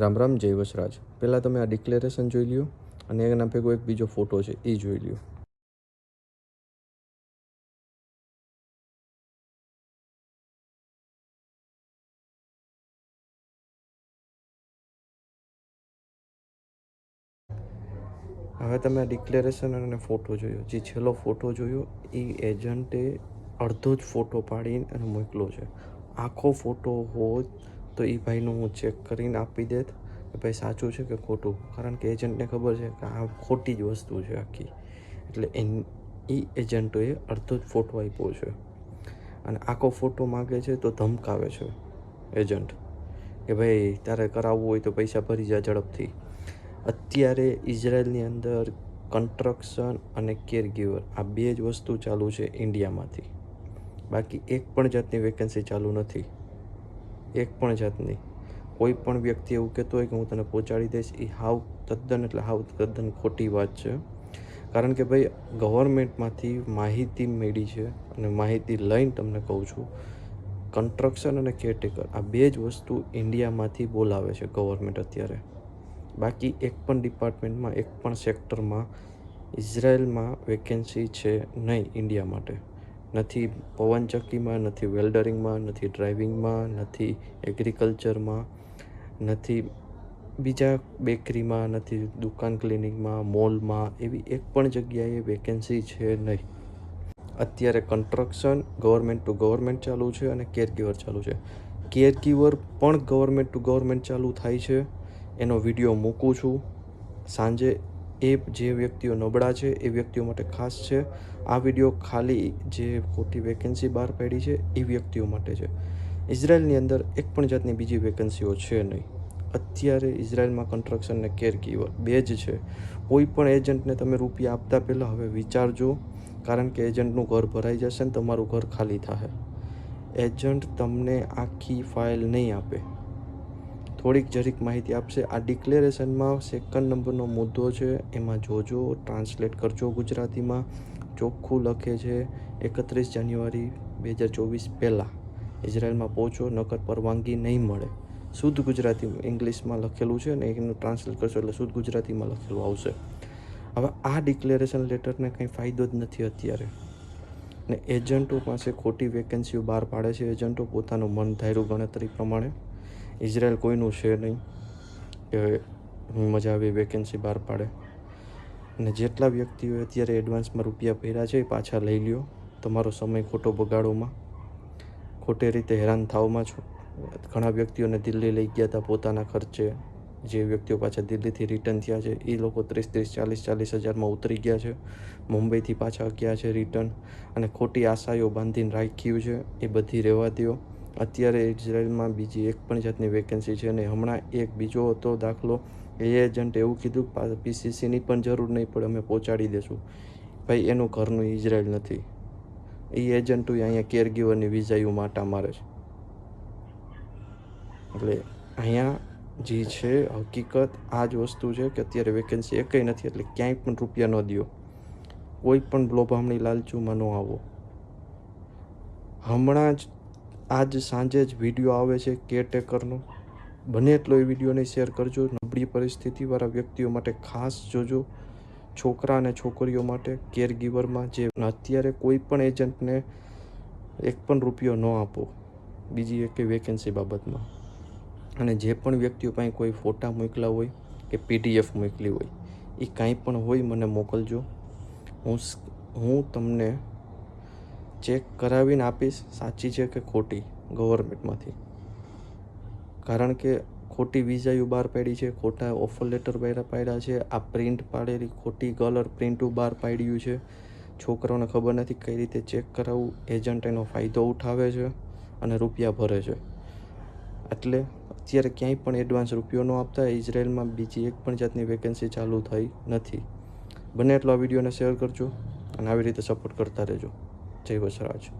રામ રામ, જય વસરાજ. પહેલાં તમે આ ડિક્લેરેશન જોઈ લ્યો અને એના ભેગો એક બીજો ફોટો છે એ જોઈ લ્યો. હવે તમે આ ડિક્લેરેશન અને ફોટો જોયો. જે છેલ્લો ફોટો જોયો એ એજન્ટે અડધો જ ફોટો પાડીને અને મોકલો છે. આખો ફોટો હોત તો એ ભાઈનું હું ચેક કરીને આપી દેત કે ભાઈ સાચું છે કે ખોટું? કારણ કે એજન્ટને ખબર છે કે આ ખોટી જ વસ્તુ છે આખી. એટલે એન એ એજન્ટોએ અડધો જ ફોટો આપ્યો છે. અને આખો ફોટો માગે છે તો ધમકાવે છે એજન્ટ કે ભાઈ તારે કરાવવું હોય તો પૈસા ભરી જા ઝડપથી. અત્યારે ઇઝરાયલની અંદર કન્સ્ટ્રક્શન અને કેર ગીવર આ બે જ વસ્તુ ચાલુ છે ઇન્ડિયામાંથી. બાકી એક પણ જાતની વેકેન્સી ચાલુ નથી. એક પણ જાતની. કોઈ પણ વ્યક્તિ એવું કહેતો હોય કે હું તને પહોંચાડી દઈશ એ હાવ તદ્દન એટલે હાવ તદ્દન ખોટી વાત છે. કારણ કે ભાઈ ગવર્મેન્ટમાંથી માહિતી મેળવી છે અને માહિતી લઈને તમને કહું છું કન્સ્ટ્રક્શન અને કેરટેકર આ બે જ વસ્તુ ઇન્ડિયામાંથી બોલાવે છે ગવર્મેન્ટ અત્યારે. બાકી એક પણ ડિપાર્ટમેન્ટમાં એક પણ સેક્ટરમાં ઇઝરાયલમાં વેકેન્સી છે નહીં ઇન્ડિયા માટે. નથી પવનચક્કીમાં નથી વેલ્ડરિંગમાં, નથી ડ્રાઇવિંગમાં, નથી એગ્રીકલ્ચરમાં, નથી બીજા બેકરીમાં, નથી દુકાન ક્લિનિકમાં, મોલમાં, એવી એક પણ જગ્યાએ વેકેન્સી છે નહીં. અત્યારે કન્સ્ટ્રક્શન ગવર્મેન્ટ ટુ ગવર્મેન્ટ ચાલુ છે અને કેરગીવર ચાલુ છે. કેરગીવર પણ ગવર્મેન્ટ ટુ ગવર્મેન્ટ ચાલુ થાય છે. એનો વીડિયો મૂકું છું. સાંજે એ જે વ્યક્તિઓ નબળા છે, એ વ્યક્તિઓ માટે ખાસ છે. આ વીડિયો ખાલી જે ખોટી વેકેન્સી બહાર પાડી છે, એ વ્યક્તિઓ માટે છે. ઇઝરાયલની અંદર એક પણ જાતની બીજી વેકેન્સીઓ છે નહીં. અત્યારે ઇઝરાયલમાં કન્સ્ટ્રક્શન ને કેર કીવર બે જ છે. કોઈ પણ એજન્ટને તમે રૂપિયા આપતા પહેલાં હવે વિચારજો, કારણ કે એજન્ટનું ઘર ભરાઈ જશે ને તમારું ઘર ખાલી થશે એજન્ટ તમને આખી ફાઇલ નહીં આપે. થોડીક જરીક માહિતી આપશે. આ ડિક્લેરેશનમાં સેકન્ડ નંબરનો મુદ્દો છે, એમાં જોજો, ટ્રાન્સલેટ કરજો ગુજરાતીમાં. ચોખ્ખું લખે છે, એકત્રીસ જાન્યુઆરી બે હજાર ચોવીસ પહેલાં. ઇઝરાયલમાં પહોંચો, નકર પરવાનગી નહીં મળે. શુદ્ધ ગુજરાતી ઇંગ્લિશમાં લખેલું છે ને એનું ટ્રાન્સલેટ કરશો એટલે શુદ્ધ ગુજરાતીમાં લખેલું આવશે. હવે આ ડિક્લેરેશન લેટરને કંઈ ફાયદો જ નથી અત્યારે. ને એજન્ટો પાસે ખોટી વેકેન્સીઓ બહાર પાડે છે. એજન્ટો પોતાનું મન ધાર્યું ગણતરી પ્રમાણે. ઇઝરાયલ કોઈનું છે નહીં કે મજા આવી વેકેન્સી બહાર પાડે. અને જેટલા વ્યક્તિઓએ અત્યારે એડવાન્સમાં રૂપિયા ભર્યા છે એ પાછા લઈ લ્યો. તમારો સમય ખોટો બગાડોમાં. ખોટે રીતે હેરાન થાવમાં છો. ઘણા વ્યક્તિઓને દિલ્હી લઈ ગયા હતા પોતાના ખર્ચે. જે વ્યક્તિઓ પાછા દિલ્હીથી રિટર્ન થયા છે, એ લોકો ત્રીસ ત્રીસ ચાલીસ ચાલીસ હજારમાં ઉતરી ગયા છે. મુંબઈથી પાછા ગયા છે રિટર્ન અને ખોટી આશાઓ બાંધીને રાખ્યું છે, એ બધી રહેવા દો અત્યારે ઇઝરાયલમાં બીજી એક પણ જાતની વેકેન્સી છે અને હમણાં એક બીજો હતો દાખલો. એ એજન્ટ એવું કીધું પીસીસીની પણ જરૂર નહીં પડે, અમે પહોંચાડી દેશું. ભાઈ, એનું ઘરનું ઇઝરાયલ નથી. એ એજન્ટો અહીંયા કેરગીવરની વિઝાયું માટા મારે છે. એટલે અહીંયા જે છે, હકીકત આ જ વસ્તુ છે કે અત્યારે વેકેન્સી એકઈ નથી, એટલે ક્યાંય પણ રૂપિયા ન દો કોઈ પણ લોભામણી લાલચુમાં ન આવો. હમણાં જ આજ સાંજે જ વીડિયો આવે છે કેરટેકરનો બને એટલો એ વિડીયોને શેર કરજો. નબળી પરિસ્થિતિવાળા વ્યક્તિઓ માટે ખાસ જોજો. છોકરા અને છોકરીઓ માટે કેરગીવરમાં જે અત્યારે કોઈ પણ એજન્ટને એક પણ રૂપિયો ન આપો. બીજી એક વેકેન્સી બાબતમાં. અને જે પણ વ્યક્તિઓ પાસે કોઈ ફોટા મોકલા હોય કે પીડીએફ મોકલી હોય, એ કાંઈ પણ હોય, મને મોકલજો. હું હું તમને ચેક કરાવીને આપીશ. સાચી છે કે ખોટી? ગવર્મેન્ટમાંથી. કારણ કે ખોટી વિઝાયું બહાર પાડી છે, ખોટા ઓફર લેટર પાડ્યા છે, આ પ્રિન્ટ પાડેલી ખોટી કલર પ્રિન્ટું બહાર પાડ્યું છે. છોકરાઓને ખબર નથી કઈ રીતે ચેક કરાવવું એજન્ટ એનો ફાયદો ઉઠાવે છે અને રૂપિયા ભરે છે. એટલે અત્યારે ક્યાંય પણ એડવાન્સ રૂપિયો ન આપતા, ઇઝરાયલમાં બીજી એક પણ જાતની વેકેન્સી ચાલુ થઈ નથી. બને એટલો આ વિડીયોને શેર કરજો અને આવી રીતે સપોર્ટ કરતા રહેજો. જય વસરાજ.